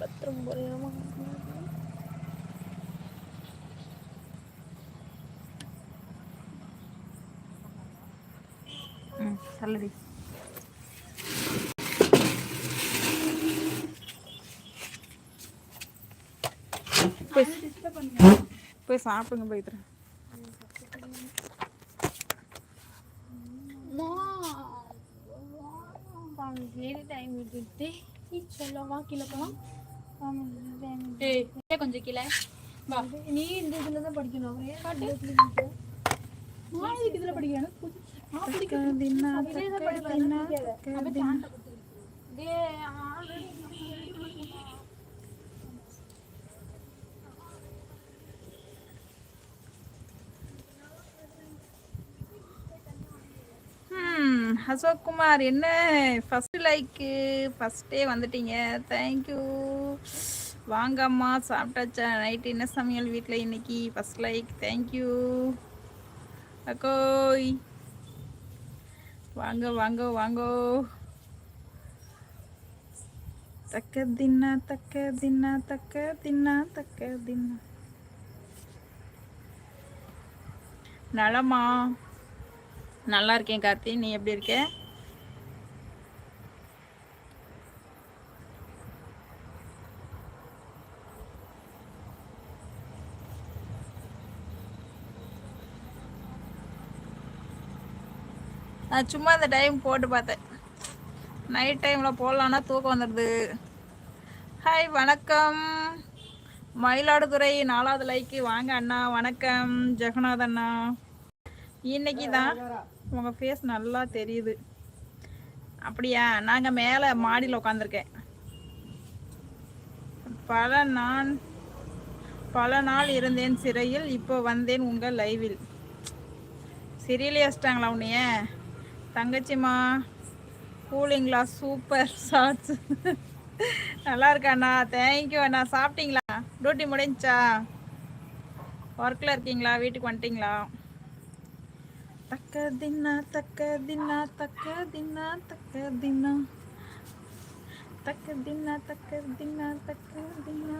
பத்திரம் போறேன் ம் தள்ளுடி போய் போய் சாப்பிடுங்க போய்த்துறேன் டைம் விட்டுட்டு சொல்லவா கீழே போலாம் ஏய் கொஞ்சம் கீழே? வா. நீ இந்த இதுல தான் படிக்கணும். நான் இதுக்கு இதுல படிக்கிறேன்? நான் படிக்கிறேன். தின்னா இதே தான் தக்க படிப்பேன், தின்னா எனக்கு தக்க தின்னா டேய் ஆல்ரெடி ம் அசோக் குமார் என்ன? ஃபர்ஸ்ட் லைக்கு ஃபர்ஸ்டே வந்துட்டீங்க. தேங்க்யூ வாங்கம்மா சாப்பிட்டாச்சா? நைட்டு என்ன சமையல் வீட்டில் இன்னைக்கு? ஃபஸ்ட் லைக் தேங்க்யூ அக்கோய் வாங்க வாங்க வாங்கோ. தக்க தின்னா தக்க தின்னா தக்க தின்னா தக்க தின்னா. நலமா நல்லா இருக்கேன் கார்த்தி. நீ எப்படி இருக்க? நான் சும்மா இந்த டைம் போட்டு பார்த்தேன். நைட் டைமில் போடலான்னா தூக்கம் வந்துடுது. ஹாய் வணக்கம். மயிலாடுதுறை நாலாவது லைக்கு வாங்க அண்ணா வணக்கம். ஜெகநாத் அண்ணா. இன்னைக்கு தான் உங்கள் ஃபேஸ் நல்லா தெரியுது. அப்படியா? நாங்கள் மேலே மாடியில் உட்காந்துருக்கேன் பல நான் பல நாள் இருந்தேன் சிறையில் இப்போ வந்தேன் உங்கள் லைவில் சிறையிலே வச்சிட்டாங்களா உன்னைய? தங்கச்சிம்மா கூலிங்களா சூப்பர் ஷார்ட்ஸ் நல்லா இருக்காண்ணா. தேங்க்யூ அண்ணா. சாப்பிட்டீங்களா? டியூட்டி முடிஞ்சா ஒர்க்கில் இருக்கீங்களா? வீட்டுக்கு வந்துட்டீங்களா? தக்க தின்னா தக்க தின்னா தக்க தின்னா தக்க தின்னா தக்க தின்னா தக்க தின்னா தக்க தின்னா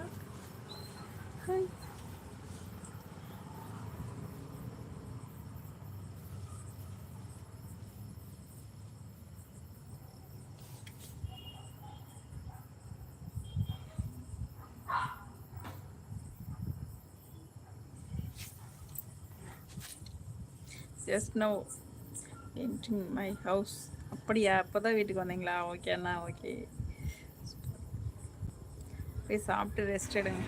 just no entering my house அப்படியா? அப்போ தான் வீட்டுக்கு வந்தீங்களா? ஓகேண்ணா ஓகே போய் சாப்பிட்டு ரெஸ்ட் எடுங்க.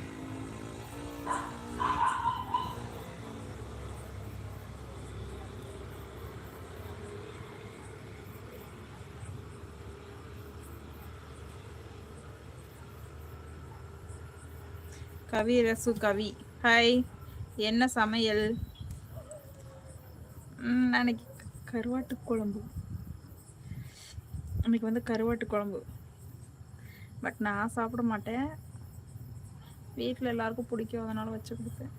கவி ரசு கவி. ஹாய். என்ன சமையல்? அன்னைக்கு கருவாட்டு குழம்பு. அன்னைக்கு வந்து கருவாட்டு குழம்பு. பட் நான் சாப்பிட மாட்டேன். வீட்டில் எல்லாருக்கும் பிடிக்கும் அதனால் வச்சு கொடுத்தேன்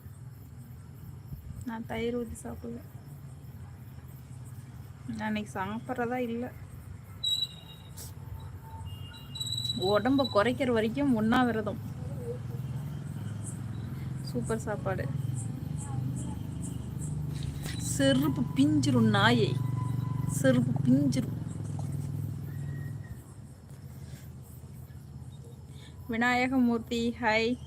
நான் தயிர் ஊற்றி சாப்பிடுவேன். நான் அன்னைக்கு சாப்பிட்றதா இல்லை. உடம்ப குறைக்கிற வரைக்கும் உண்ணாவிரதம். சூப்பர் சாப்பாடு. செருப்பு பிஞ்சிரும் நாயை. செருப்பு பிஞ்சிரும். விநாயகமூர்த்தி ஹாய்.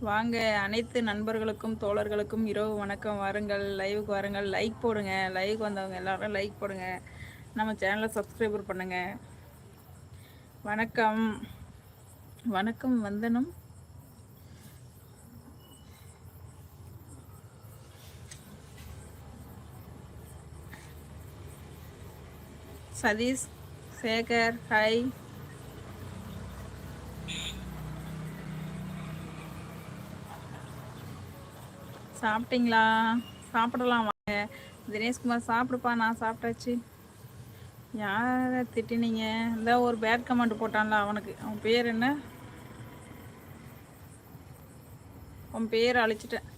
வாங்க அனைத்து நண்பர்களுக்கும் தோழர்களுக்கும் இரவு வணக்கம். வாருங்கள் லைவுக்கு வாருங்கள். லைக் போடுங்க. லைவுக்கு வந்தவங்க எல்லாரும் லைக் போடுங்க. நம்ம சேனலை சப்ஸ்கிரைபர் பண்ணுங்க. வணக்கம். வணக்கம் வந்தனம். சதீஷ் சேகர் ஹாய் சாப்பிட்டீங்களா? சாப்பிடலாம் வாங்க. தினேஷ்குமார் சாப்பிடுப்பா நான் சாப்பிட்டாச்சு. யாரை திட்டினீங்க? இந்த ஒரு பேட் கமெண்ட் போட்டான்ல அவனுக்கு. அவன் பேர் என்ன? அவன் பேர் அழிச்சிட்டேன்.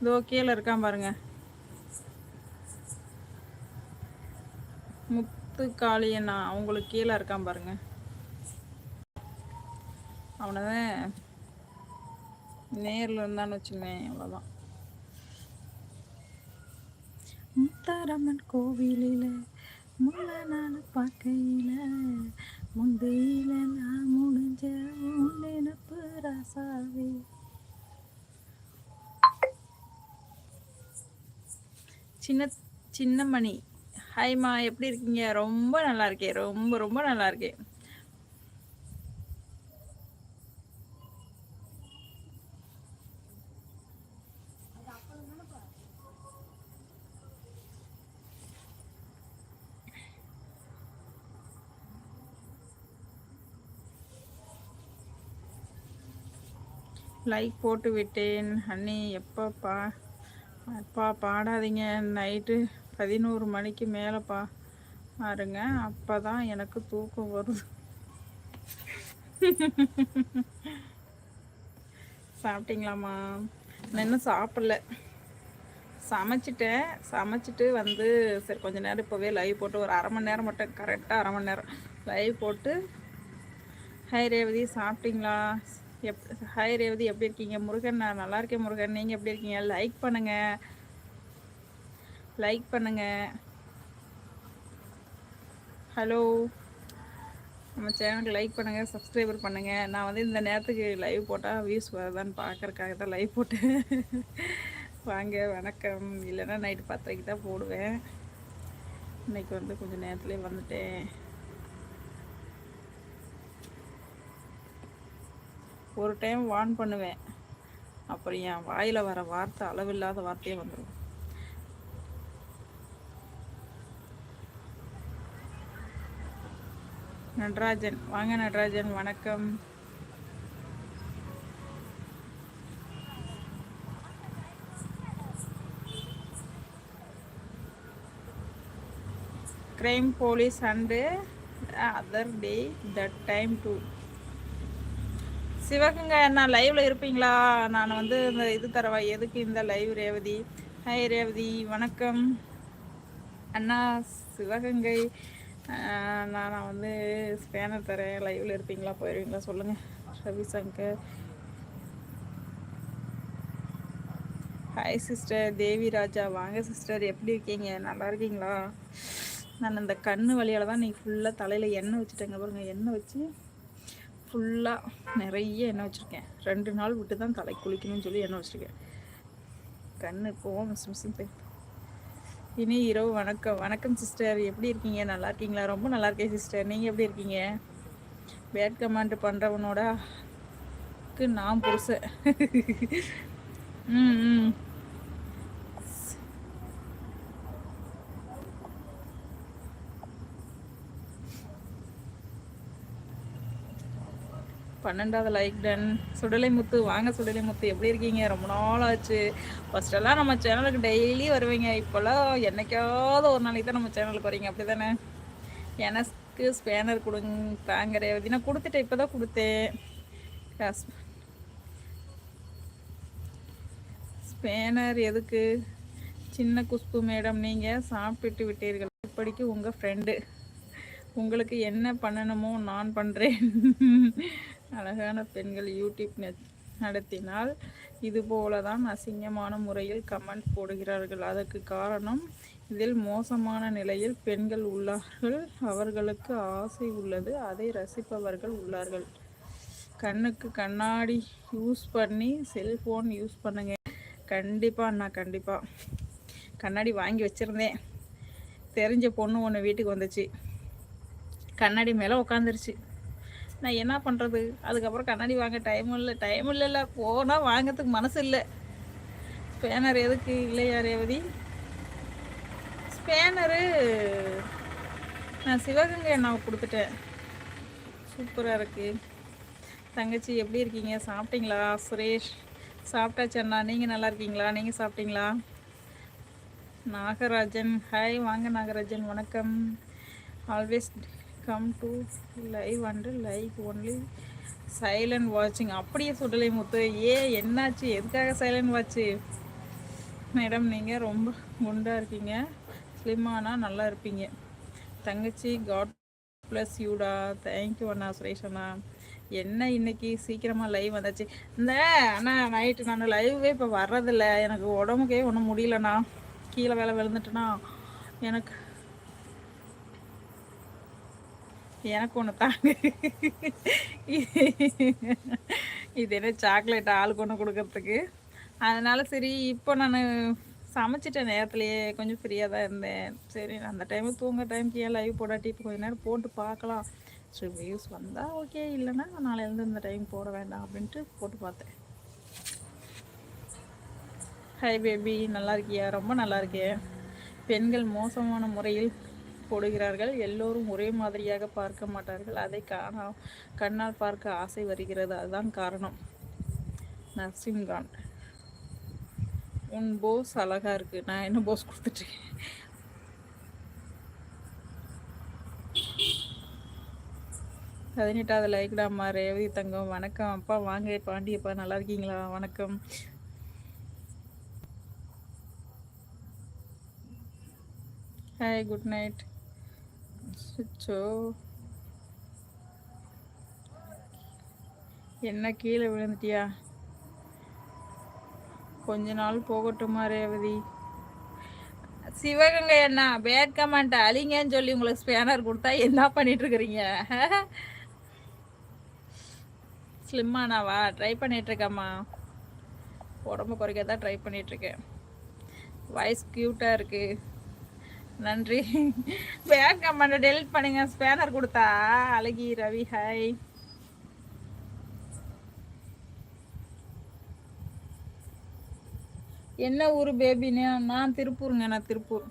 இதோ கீழே இருக்கான் பாருங்கள் முத்து காளியண்ணா அவங்களுக்கு கீழே இருக்கான் பாருங்க. அவனதான் நேரில் இருந்தான்னு வச்சுக்கேன் அவ்வளோதான் முத்தாரம்மன் கோவிலில் முல்ல நான் பார்க்கையில முந்தையில நான் முடிஞ்ச நினப்பு ராசாவே. சின்ன சின்னமணி. ஹாய்மா எப்படி இருக்கீங்க? ரொம்ப நல்லா இருக்கேன். ரொம்ப ரொம்ப நல்லா இருக்கேன். லைக் போட்டு விட்டேன். அண்ணி எப்பப்பா? அப்பா பாடாதீங்க. நைட்டு பதினோரு மணிக்கு மேலே பா பாருங்க. அப்போ தான் எனக்கு தூக்கம் வருது. சாப்பிட்டீங்களாம்மா? நான் இன்னும் சாப்பிடல. சமைச்சிட்டேன். சமைச்சிட்டு வந்து சரி கொஞ்ச நேரம் இப்போவே லைவ் போட்டு ஒரு அரை மணி நேரம் மட்டும் கரெக்டாக அரை மணி நேரம் லைவ் போட்டு ஹாய் ரேவதி சாப்பிட்டீங்களா? எப் ஹாய் ரேவதி எப்படி இருக்கீங்க? முருகன் நான் நல்லா இருக்கேன் முருகன். நீங்கள் எப்படி இருக்கீங்க? லைக் பண்ணுங்கள் லைக் பண்ணுங்க. ஹலோ நம்ம சேனலுக்கு லைக் பண்ணுங்க சப்ஸ்கிரைபர் பண்ணுங்க. நான் வந்து இந்த நேரத்துக்கு லைவ் போட்டால் வியூஸ் வருதான்னு பார்க்கறக்காக தான் லைவ் போட்டேன். வாங்க வணக்கம். இல்லைன்னா நைட்டு பத்தரைக்கு தான் போடுவேன். இன்னைக்கு வந்து கொஞ்சம் நேரத்துலேயே வந்துட்டேன். ஒரு டைம் வார்ன் பண்ணுவேன். அப்புறம் என் வாயில் வர வார்த்தை அளவில்லாத வார்த்தையே வந்துடும் நடராஜன். வாங்க நடராஜன் வணக்கம். Crime police and other day the time to too. Sivagangai அண்ணா லைவ்ல இருப்பீங்களா? நான் வந்து இந்த இது தரவா எதுக்கு இந்த லைவ் ரேவதி? ஹாய் ரேவதி வணக்கம். அண்ணா சிவகங்கை. நான் வந்து ஸ்பேனர் தரேன். லைவ்ல இருப்பீங்களா? போயிருவீங்களா? சொல்லுங்க. Ravishankar hi sister Devi Raja. வாங்க சிஸ்டர் எப்படி இருக்கீங்க? நல்லா இருக்கீங்களா? நான் அந்த கண்ணு வழியால தான் நீ ஃபுல்லாக தலையில் எண்ணெய் வச்சுட்டேங்க. பாருங்க எண்ணெய் வச்சு ஃபுல்லாக நிறைய எண்ணெய் வச்சுருக்கேன். ரெண்டு நாள் விட்டு தான் தலை குளிக்கணும்னு சொல்லி எண்ணெய் வச்சுருக்கேன். கண்ணு இப்போவும் மிஸ் மிஸ்ஸும் போய் இனி இரவு வணக்கம். வணக்கம் சிஸ்டர் எப்படி இருக்கீங்க? நல்லா இருக்கீங்களா? ரொம்ப நல்லா இருக்கேன் சிஸ்டர் நீங்கள் எப்படி இருக்கீங்க? பேட் கமாண்ட் பண்ணுறவனோட நான் புருஷன். ம் ம். பன்னெண்டாவது லைக் டன் சுடலை முத்து வாங்க சுடலை முத்து எப்படி இருக்கீங்க? ரொம்ப நாள் ஆச்சு ஃபர்ஸ்டெல்லாம் நம்ம சேனலுக்கு டெய்லி வருவீங்க. இப்போல்லாம் என்னைக்காவது ஒரு நாளைக்கு தான் நம்ம சேனலுக்கு வரீங்க அப்படி தானே எனக்கு ஸ்பேனர் கொடுங்க தாங்க ரேவதி நான் கொடுத்துட்டேன். இப்போ தான் கொடுத்தேன் ஸ்பேனர் எதுக்கு? சின்ன குஷ்பு மேடம் நீங்கள் சாப்பிட்டு விட்டீர்கள். இப்படிக்கு உங்கள் ஃப்ரெண்டு உங்களுக்கு என்ன பண்ணணுமோ நான் பண்ணுறேன் அழகான பெண்கள் யூடியூப் நெ- நடத்தினால் இது போல தான் அசிங்கமான முறையில் கமெண்ட் போடுகிறார்கள். அதற்கு காரணம் இதில் மோசமான நிலையில் பெண்கள் உள்ளார்கள். அவர்களுக்கு ஆசை உள்ளது அதை ரசிப்பவர்கள் உள்ளார்கள். கண்ணுக்கு கண்ணாடி யூஸ் பண்ணி செல்ஃபோன் யூஸ் பண்ணுங்க. கண்டிப்பாக அண்ணா கண்டிப்பாக கண்ணாடி வாங்கி வச்சுருந்தேன். தெரிஞ்ச பொண்ணு ஒன்று வீட்டுக்கு வந்துச்சு. கண்ணாடி மேலே உட்காந்துருச்சு நான் என்ன பண்ணுறது அதுக்கப்புறம் கண்ணாடி வாங்க டைம் இல்லை டைம் இல்லைல்ல. போனால் வாங்கிறதுக்கு மனசு இல்லை. ஸ்பேனர் எதுக்கு? இல்லையா ரேவதி? ஸ்பேனரு நான் சிவகங்கை அண்ணாவை கொடுத்துட்டேன். சூப்பராக இருக்குது தங்கச்சி எப்படி இருக்கீங்க? சாப்பிட்டீங்களா? சுரேஷ் சாப்பிட்டாச்சு அண்ணா. நீங்கள் நல்லா இருக்கீங்களா? நீங்கள் சாப்பிட்டீங்களா? நாகராஜன் ஹாய் வாங்க நாகராஜன் வணக்கம். Always come to live and like only silent வாட்சிங் அப்படியே சுடலை முத்து. ஏ என்னாச்சு? எதுக்காக சைலண்ட் வாட்ச்சு மேடம் நீங்கள் ரொம்ப குண்டாக இருக்கீங்க. ஸ்லிம்மானா நல்லா இருப்பீங்க. தங்கச்சி காட் ப்ளஸ் யூடா தேங்க்யூ அண்ணா சுரேஷ் அண்ணா. என்ன இன்னைக்கு? சீக்கிரமாக லைவ் வந்தாச்சு. இந்த அண்ணா நைட்டு நான் லைவே இப்போ வர்றதில்ல. எனக்கு உடம்புக்கே ஒன்றும் முடியலண்ணா. கீழே வேலை விழுந்துட்டுனா. எனக்கு எனக்கு ஒன்று தாங்க. இது என்ன சாக்லேட் ஆளுக்கு ஒன்று கொடுக்கறதுக்கு. அதனால் சரி இப்போ நான் சமைச்சிட்டேன் நேரத்துலையே கொஞ்சம் ஃப்ரீயாக தான் இருந்தேன். சரி அந்த டைமு தூங்க டைமுக்கு ஏன் லைவ் போடாட்டி இப்போ கொஞ்ச நேரம் போட்டு பார்க்கலாம். சரி வியூஸ் வந்தால் ஓகே இல்லைன்னா நாளையிலேருந்து இந்த டைம் போட வேண்டாம் அப்படின்ட்டு போட்டு பார்த்தேன். ஹாய் பேபி நல்லா இருக்கியா? ரொம்ப நல்லா இருக்கேன் பெண்கள் மோசமான முறையில் போடுகிறார்கள். எல்லோரும் ஒரே மாதிரியாக பார்க்க மாட்டார்கள். அதை காண கண்ணால் பார்க்க ஆசை வருகிறது. அதுதான் காரணம். நர்சிம்கான் உன் போஸ் அழகா இருக்கு. நான் என்ன போஸ் கொடுத்துட்ருக்கேன் பதினெட்டாவது லைக்டாமா ரேவதி தங்கம். வணக்கம் அப்பா. வாங்க பாண்டியப்பா. நல்லா இருக்கீங்களா? வணக்கம். ஹாய் குட் நைட் சுச்சோ என்ன கீழே விழுந்துட்டியா? கொஞ்ச நாள் போகட்டுமா ரேவதி? சிவகங்கை அண்ணா பேட் கமெண்ட் அழிங்கன்னு சொல்லி உங்களுக்கு ஸ்பேனர் கொடுத்தா என்ன பண்ணிட்டு இருக்கிறீங்க ஸ்லிம்மானாவா ட்ரை பண்ணிட்டு இருக்கேம்மா உடம்பு குறைக்க தான் ட்ரை பண்ணிட்டு இருக்கேன் வாய்ஸ் க்யூட்டா இருக்கு. நன்றி. பேக் கமெண்ட் டெலிட் பண்ணுங்க. ஸ்பேனர் கொடுத்தா. அழகி ரவி ஹாய் என்ன ஊர் பேபின்னு? நான் திருப்பூருங்க நான் திருப்பூர்.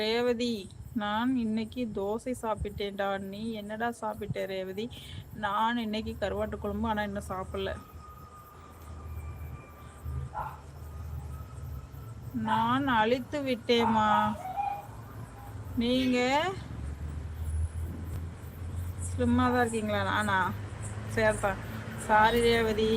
ரேவதி நான் இன்னைக்கு தோசை சாப்பிட்டேன்டா. நீ என்னடா சாப்பிட்ட ரேவதி? நான் இன்னைக்கு கருவாட்டு குழம்பு ஆனால் இன்னும் சாப்பிடல. நான் அழித்து விட்டேமா நீங்க? ஸ்லிம்மாக தான் இருக்கீங்களா? நானா? சரிப்பா. Sorry Revathi.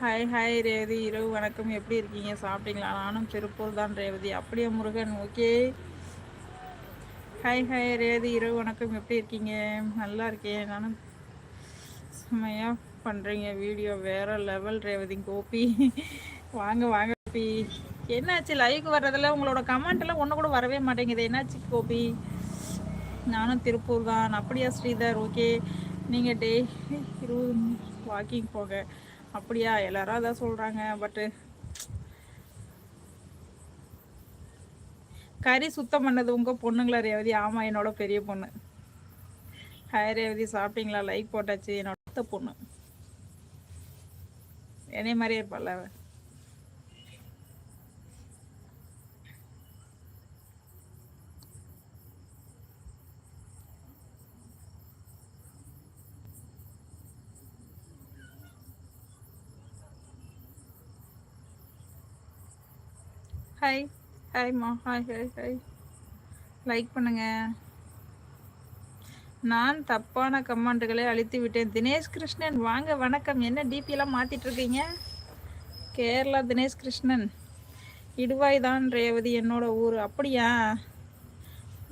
Hi hi Revathi. இரவு வணக்கம். எப்படி இருக்கீங்க? சாப்பிட்டீங்களா? நானும் திருப்பூர் தான் ரேவதி. அப்படியே Murugan okay hi hi Revathi. இரவு வணக்கம். எப்படி இருக்கீங்க? நல்லா இருக்கேன். நானும் செம்மையாக பண்ணுறீங்க வீடியோ வேற லெவல் ரேவதி கோபி. வாங்க வாங்க கோபி. என்னாச்சு? லைவ் வர்றதில் உங்களோட கமெண்ட்டெல்லாம் ஒன்று கூட வரவே மாட்டேங்குது. என்னாச்சு கோபி? நானும் திருப்பூர் தான். அப்படியா ஸ்ரீதர்? ஓகே நீங்கள் டே இருபது வாக்கிங் போக. அப்படியா? எல்லாரும் அதான் சொல்கிறாங்க பட்டு கறி சுத்தம் பண்ணது உங்கள் பொண்ணுங்களா ரேவதி? ஆமாம் என்னோட பெரிய பொண்ணு. ஹாய் ரேவதி. சாப்பிட்டீங்களா? லைக் போட்டாச்சு. என்னோட அத்தை பொண்ணு. என்னை மாதிரியே இருப்பாள் அவ? ஹாய் ஹாய்மா ஹாய் ஹாய் ஹாய் லைக் பண்ணுங்க. நான் தப்பான கமெண்ட்டுகளை அழித்து விட்டேன் தினேஷ் கிருஷ்ணன் வாங்க வணக்கம். என்ன டிபியெல்லாம் மாற்றிட்டு இருக்கீங்க? கேரளா தினேஷ் கிருஷ்ணன். இடுவாய் தான் ரேவதி என்னோட ஊர். அப்படியா?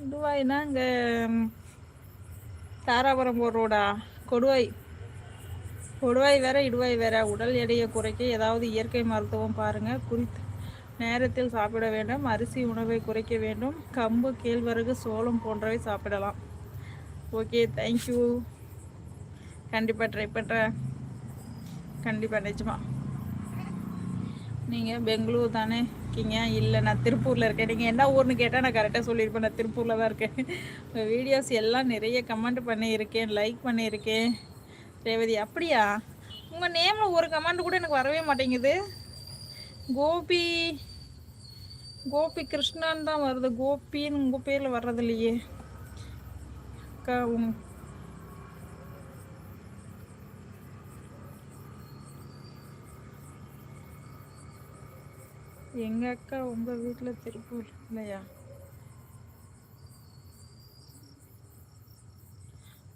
இடுவாய்னா இங்கே தாராபுரம் போடுறோடா ரோடா? கொடுவாய். கொடுவாய் வேற இடுவாய் வேற. உடல் எடையை குறைக்க ஏதாவது இயற்கை மருத்துவம் பாருங்கள் குறித்து நேரத்தில் சாப்பிட வேண்டும். அரிசி உணவை குறைக்க வேண்டும். கம்பு கேழ்வரகு சோளம் போன்றவை சாப்பிடலாம். ஓகே தேங்க்யூ கண்டிப்பாக ட்ரை பண்ணுறேன் கண்டிப்பாக நிஜமா. நீங்கள் பெங்களூர் தானே இருக்கீங்க? இல்லை நான் திருப்பூரில் இருக்கேன். நீங்கள் என்ன ஊர்னு கேட்டால் நான் கரெக்டாக சொல்லியிருப்பேன். நான் திருப்பூரில் தான் இருக்கேன். உங்கள் வீடியோஸ் எல்லாம் நிறைய கமெண்ட் பண்ணியிருக்கேன் லைக் பண்ணியிருக்கேன். ரேவதி அப்படியா? உங்கள் நேமில் ஒரு கமெண்ட் கூட எனக்கு வரவே மாட்டேங்குது. கோபி கோபி கிருஷ்ணான்னு தான் வருது. கோபின்னு உங்கள் பேரில் வர்றது இல்லையே அக்கா உங் எங்க அக்கா உங்க வீட்டில் திருப்பூர் இல்லையா?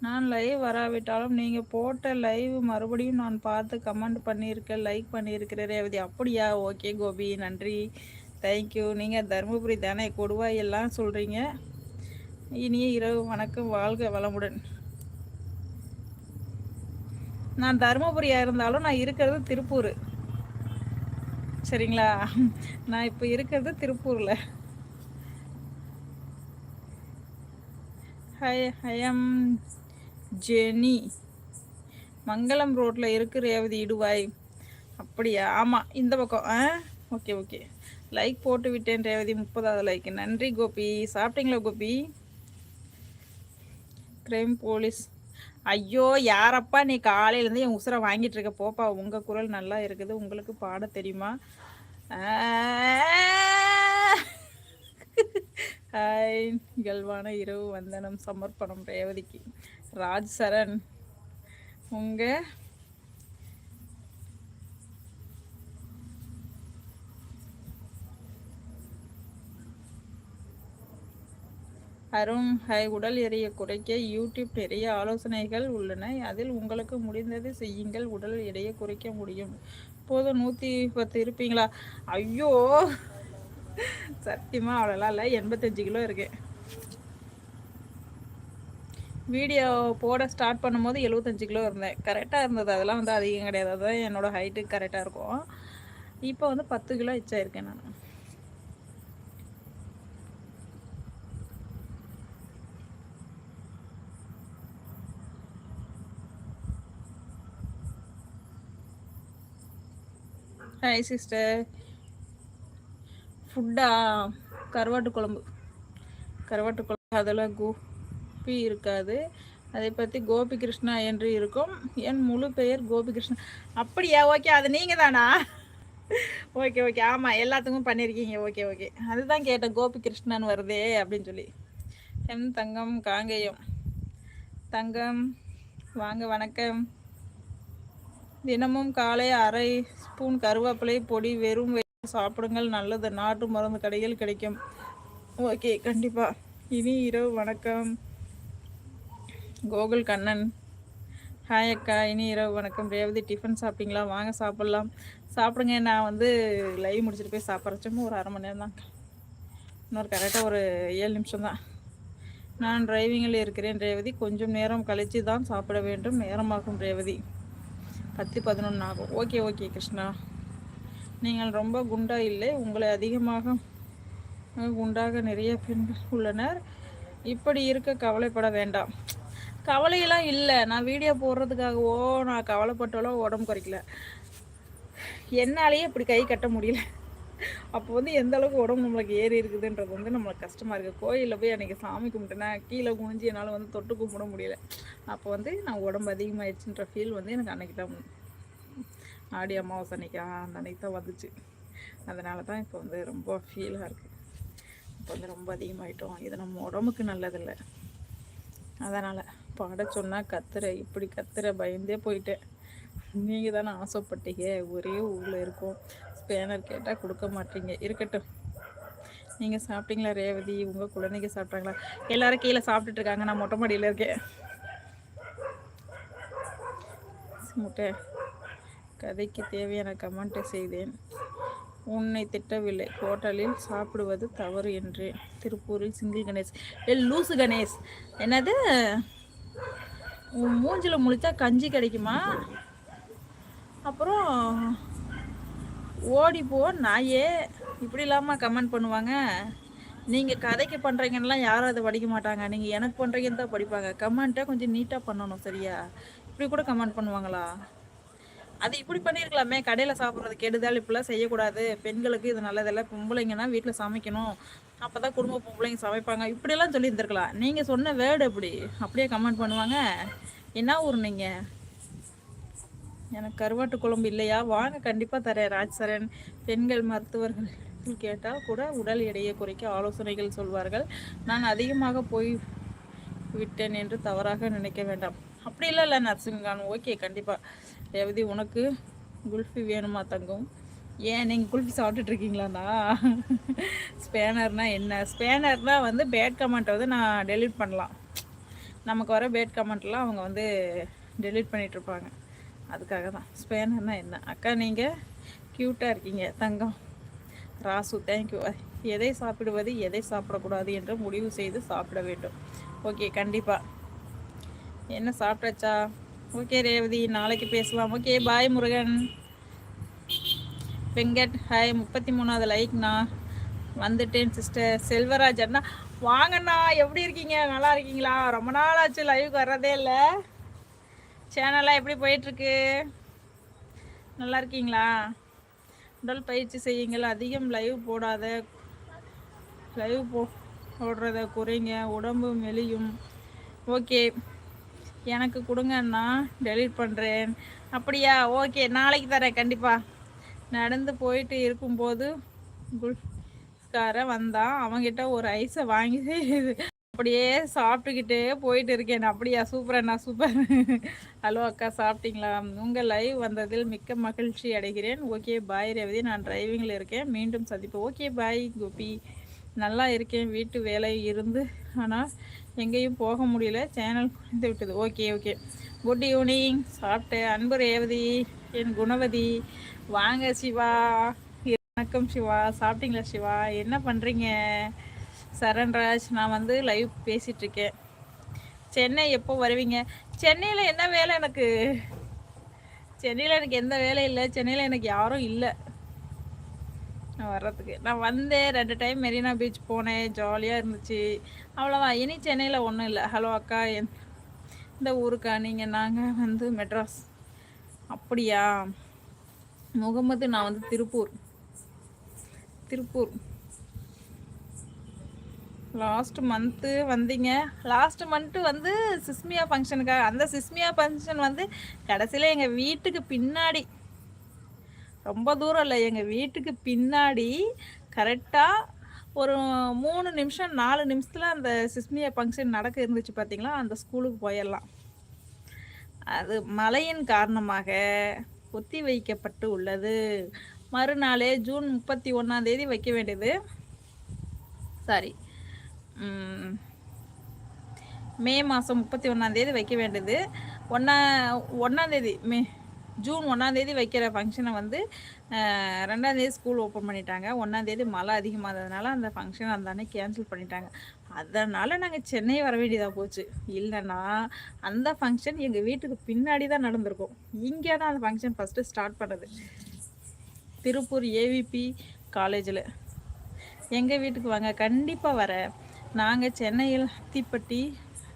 நான் லைவ் வராவிட்டாலும் நீங்க போட்ட லைவ் மறுபடியும் நான் பார்த்து கமெண்ட் பண்ணியிருக்கேன் லைக் பண்ணியிருக்கிறேன். ரேவதி அப்படியா? ஓகே கோபி நன்றி. தேங்க்யூ நீங்கள் தருமபுரி தானே கொடுவாய் எல்லாம் சொல்கிறீங்க இனிய இரவு வணக்கம். வாழ்க வளமுடன். நான் தருமபுரியா இருந்தாலும் நான் இருக்கிறது திருப்பூர். சரிங்களா? நான் இப்போ இருக்கிறது திருப்பூரில். ஹை ஹயம் ஜெனி மங்களம் ரோட்டில் இருக்கு ரேவதி இடுவாய். அப்படியா? ஆமாம் இந்த பக்கம். ஆ ஓகே ஓகே. லைக் போட்டு விட்டேன் ரேவதி முப்பதாவது லைக் நன்றி கோபி. சாப்பிட்டீங்களா கோபி? கிரைம் போலீஸ் ஐயோ யாரப்பா நீ காலையிலேருந்து என் உசுரை வாங்கிட்டு இருக்க போப்பா உங்கள் குரல் நல்லா இருக்குது. உங்களுக்கு பாட தெரியுமா? ஹாய் இயல்பான இரவு வந்தனம் சமர்ப்பணம் ரேவதிக்கு. ராஜ் சரண் உங்கள் அருண் ஹை உடல் எடையை குறைக்க யூடியூப் நிறைய ஆலோசனைகள் உள்ளன. அதில் உங்களுக்கு முடிந்தது செய்யுங்கள். உடல் எடையை குறைக்க முடியும். போதும். நூற்றி பத்து இருப்பீங்களா? ஐயோ! சத்தியமாக அவ்வளோலாம் இல்லை. எண்பத்தஞ்சு கிலோ இருக்கேன் வீடியோ போட ஸ்டார்ட் பண்ணும்போது எழுபத்தஞ்சு கிலோ இருந்தேன். கரெக்டாக இருந்தது. அதெல்லாம் வந்து அதிகம் கிடையாது. அதுதான் என்னோடய ஹைட்டு கரெக்டாக இருக்கும். இப்போ வந்து பத்து கிலோ எச்சாயிருக்கேன் நான். ஹாய் சிஸ்டர் ஃபுட்டா கருவாட்டு குழம்பு. கருவாட்டு குழம்பு அதில் கோபி இருக்காது. அதை பற்றி கோபி கிருஷ்ணா என்று இருக்கும். என் முழு பெயர் கோபி கிருஷ்ணா அப்படியா? ஓகே அது நீங்கள் தானா ஓகே ஓகே ஆமாம் எல்லாத்துக்கும் பண்ணியிருக்கீங்க ஓகே ஓகே அதுதான் கேட்டேன் கோபி கிருஷ்ணன் வருதே அப்படின்னு சொல்லி. எம் தங்கம் காங்கேயம். தங்கம் வாங்க வணக்கம். தினமும் காலை அரை ஸ்பூன் கருவேப்பிலை பொடி வெறும் சாப்பிடுங்கள். நல்லது. நாட்டு மருந்து கடையில் கிடைக்கும். ஓகே கண்டிப்பாக இனி இரவு வணக்கம். கோகுல் கண்ணன். ஹாய் அக்கா. இனி இரவு வணக்கம். ரேவதி டிஃபன் சாப்பிட்டீங்களா? வாங்க சாப்பிட்லாம். சாப்பிடுங்க. நான் வந்து லைவ் முடிச்சுட்டு போய் சாப்பிட்றச்சும் ஒரு அரை மணி நேரம் தான். இன்னொரு கரெக்டாக ஒரு ஏழு நிமிஷம் தான். நான் டிரைவிங்கில் இருக்கிறேன் ரேவதி. கொஞ்சம் நேரம் கழித்து தான் சாப்பிட வேண்டும். நேரமாகும் ரேவதி. பத்து பதினொன்று ஆகும். Okay okay Krishna. நீங்கள் ரொம்ப குண்டா இல்லை. உங்களை அதிகமாக குண்டாக நிறைய பெண்கள் உள்ளனர். இப்படி இருக்க கவலைப்பட வேண்டாம். கவலையெல்லாம் இல்லை. நான் வீடியோ போடுறதுக்காகவோ நான் கவலைப்பட்டாலோ உடம்பு குறைக்கல. என்னாலேயே இப்படி கை கட்ட முடியல. அப்போ வந்து எந்த அளவுக்கு உடம்பு நம்மளுக்கு ஏறி இருக்குதுன்றது வந்து நம்மளுக்கு கஷ்டமாக இருக்குது கோயிலில் போய் அன்றைக்கி சாமி கும்பிட்டேன்னா கீழே குனிஞ்சு என்னால் வந்து தொட்டு கும்பிட முடியல. அப்போ வந்து நான் உடம்பு அதிகமாகிடுச்சுன்ற ஃபீல் வந்து எனக்கு அன்றைக்கி தான் ஆடி அமாவாசை அன்றைக்கி அந்த அன்றைக்கி தான் வந்துச்சு. அதனால தான் இப்போ வந்து ரொம்ப ஃபீலாக இருக்குது இப்போ வந்து ரொம்ப அதிகமாகிட்டோம் இது நம்ம உடம்புக்கு நல்லதில்லை. அதனால் பாட சொன்னால் கத்துற இப்படி கத்துற பயந்தே போயிட்டேன். நீங்கள் தானே ஆசைப்பட்டீங்க. ஒரே ஊரில் இருக்கோம். பேனர் கேட்டால் கொடுக்க மாட்டீங்க. இருக்கட்டும். நீங்கள் சாப்பிட்டீங்களா ரேவதி? உங்கள் குழந்தைங்க சாப்பிட்டாங்களா? எல்லாரும் கீழே சாப்பிட்டுட்டு இருக்காங்க. நான் மொட்டை மாடியில் இருக்கேன். முட்டை. கதைக்கு தேவையான கமெண்ட்டை செய்தேன். உன்னை திட்டவில்லை. ஹோட்டலில் சாப்பிடுவது தவறு என்று திருப்பூரில் சிங்கிள் கணேஷ். ஏ லூசு கணேஷ். என்னது? உன் மூஞ்சில் முழித்தா கஞ்சி கிடைக்குமா? அப்புறம் ஓடிப்போ நாயே. இப்படி இல்லாமல் கமெண்ட் பண்ணுவாங்க? நீங்கள் கதைக்கு பண்ணுறீங்கன்னெலாம் யாரும் அதை படிக்க மாட்டாங்க. நீங்கள் எனக்கு பண்ணுறீங்கன்னு தான் படிப்பாங்க. கமெண்ட்டை கொஞ்சம் நீட்டாக பண்ணணும் சரியா? இப்படி கூட கமெண்ட் பண்ணுவாங்களா? அது இப்படி பண்ணியிருக்கலாமே கடையில் சாப்பிட்றது கெடுதல் இப்படிலாம் செய்யக்கூடாது. பெண்களுக்கு இது நல்லதில்லை. பொம்பளைங்கன்னா வீட்டில் சமைக்கணும். அப்போ தான் குடும்ப பொம்பளைங்க சமைப்பாங்க. இப்படியெல்லாம் சொல்லியிருந்துருக்கலாம். நீங்கள் சொன்ன வேர்டு எப்படி? அப்படியே கமெண்ட் பண்ணுவாங்க. என்ன ஊர் நீங்கள் எனக்கு கருவாட்டு குழம்பு இல்லையா? வாங்க கண்டிப்பாக தரேன் ராஜ்சரன் பெண்கள் மருத்துவர்கள் கேட்டால் கூட உடல் எடையை குறைக்க ஆலோசனைகள் சொல்வார்கள். நான் அதிகமாக போய் விட்டேன் என்று தவறாக நினைக்க வேண்டாம். அப்படி இல்லை இல்லை நர்சிங்கான் ஓகே கண்டிப்பாக ரேவதி உனக்கு குல்ஃபி வேணுமா தங்கும்? ஏன் நீங்கள் குல்ஃபி சாப்பிட்டுட்ருக்கீங்களாண்ணா ஸ்பேனர்னால் என்ன? ஸ்பேனர்னால் வந்து பேட் கமெண்ட்டை வந்து நான் டெலிட் பண்ணலாம். நமக்கு வர பேட் கமெண்ட்லாம் அவங்க வந்து டெலிட் பண்ணிகிட்ருப்பாங்க அதுக்காக தான் ஸ்பேனர்னால் என்ன? அக்கா நீங்கள் க்யூட்டாக இருக்கீங்க. தங்கம். ராசு தேங்க்யூ எதை சாப்பிடுவது எதை சாப்பிடக்கூடாது என்று முடிவு செய்து சாப்பிட வேண்டும். ஓகே கண்டிப்பாக என்ன சாப்பிட்டாச்சா? ஓகே ரேவதி நாளைக்கு பேசலாம். Okay bye Murugan. Venkat hi முப்பத்தி மூணாவது லைக்ண்ணா வந்துட்டேன் சிஸ்டர் செல்வராஜ் அண்ணா வாங்கண்ணா எப்படி இருக்கீங்க? நல்லா இருக்கீங்களா? ரொம்ப நாள் ஆச்சு லைவுக்கு வர்றதே இல்லை. சேனல்லாம் எப்படி போயிட்டுருக்கு? நல்லா இருக்கீங்களா? உடல் பயிற்சி செய்யுங்கள். அதிகம் லைவ் போடாத லைவ் போ போடுறத குறைங்க. உடம்பு மெலியும் ஓகே. எனக்கு கொடுங்கன்னா டெலிட் பண்ணுறேன் அப்படியா? ஓகே. நாளைக்கு தரேன். கண்டிப்பாக நடந்து போயிட்டு இருக்கும்போது குல்காரன் வந்தான். அவங்ககிட்ட ஒரு ஐஸை வாங்கி அப்படியே சாப்பிட்டுக்கிட்டே போயிட்டு இருக்கேன். அப்படியா? சூப்பர் அண்ணா சூப்பர் ஹலோ அக்கா சாப்பிட்டீங்களா? உங்கள் லைவ் வந்ததில் மிக்க மகிழ்ச்சி அடைகிறேன். Okay bye Revathi. நான் டிரைவிங்கில் இருக்கேன். மீண்டும் சந்திப்போம். Okay bye Gopi. நல்லா இருக்கேன். வீட்டு வேலை இருந்து. ஆனால் எங்கேயும் போக முடியல. சேனல் குறைந்து விட்டது. ஓகே ஓகே குட் ஈவினிங் சாப்பிட்டேன். அன்பு ரேவதி. என் குணவதி. வாங்க சிவா. வணக்கம் சிவா. சாப்பிட்டீங்களா சிவா? என்ன பண்ணுறீங்க சரண்ராஜ் நான் வந்து லைவ் பேசிகிட்ருக்கேன் சென்னை எப்போ வருவீங்க? சென்னையில் என்ன வேலை எனக்கு? சென்னையில் எனக்கு எந்த வேலையும் இல்லை. சென்னையில் எனக்கு யாரும் இல்லை. நான் வர்றதுக்கு. நான் வந்தேன். ரெண்டு டைம் மெரினா பீச் போனேன். ஜாலியாக இருந்துச்சு. அவ்வளோதான் இனி சென்னையில் ஒன்றும் இல்லை. ஹலோ அக்கா. என் இந்த ஊருக்கா? நீங்கள் நாங்கள் வந்து மெட்ராஸ். அப்படியா? முகமது நான் வந்து திருப்பூர். திருப்பூர். லாஸ்ட் மந்த்து வந்தீங்க. லாஸ்ட் மந்த்து வந்து சிஸ்மியா ஃபங்க்ஷனுக்காக அந்த சிஸ்மியா ஃபங்க்ஷன் வந்து கடைசியில் எங்கள் வீட்டுக்கு பின்னாடி. ரொம்ப தூரம் இல்லை. எங்கள் வீட்டுக்கு பின்னாடி கரெக்டாக ஒரு மூணு நிமிஷம் நாலு நிமிஷத்தில் அந்த சிஸ்மியா ஃபங்க்ஷன் நடக்க இருந்துச்சு பார்த்தீங்களா அந்த ஸ்கூலுக்கு போயிடலாம். அது மழையின் காரணமாக ஒத்தி வைக்கப்பட்டு உள்ளது. மறுநாளே ஜூன் முப்பத்தி ஒன்றாம் தேதி வைக்க வேண்டியது. சாரி. மே. மாதம் முப்பத்தி ஒன்றாந்தேதி வைக்க வேண்டியது. ஒன்றா ஒன்றாந்தேதி மே ஜூன் ஒன்றாந்தேதி வைக்கிற ஃபங்க்ஷனை வந்து ரெண்டாந்தேதி ஸ்கூல் ஓப்பன் பண்ணிட்டாங்க. ஒன்றாந்தேதி மழை அதிகமானதுனால அந்த ஃபங்க்ஷன் அந்த அன்னைக்கு கேன்சல் பண்ணிட்டாங்க. அதனால் நாங்கள் சென்னை வர வேண்டியதாக போச்சு. இல்லைன்னா அந்த ஃபங்க்ஷன் எங்கள் வீட்டுக்கு பின்னாடி தான் நடந்திருக்கும். இங்கே தான் அந்த ஃபங்க்ஷன் ஃபஸ்ட்டு ஸ்டார்ட் பண்ணுது. திருப்பூர் ஏவிபி காலேஜில் எங்கள் வீட்டுக்கு வாங்க கண்டிப்பாக வரேன் நாங்கள் சென்னையில் அத்திப்பட்டி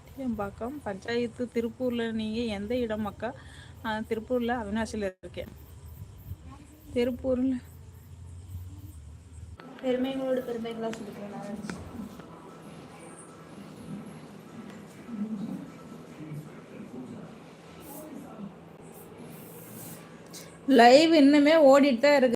அத்தியம்பாக்கம் பஞ்சாயத்து திருப்பூரில் நீங்கள் எந்த இடம் அக்கா? திருப்பூரில் அவினாசியில் இருக்கேன். திருப்பூரில். பெருமைகளோடு பெருமைகளாக சொல்லிக்கலாம் லைவ் இன்னுமே ஓடிட்டு தான் இருக்கு.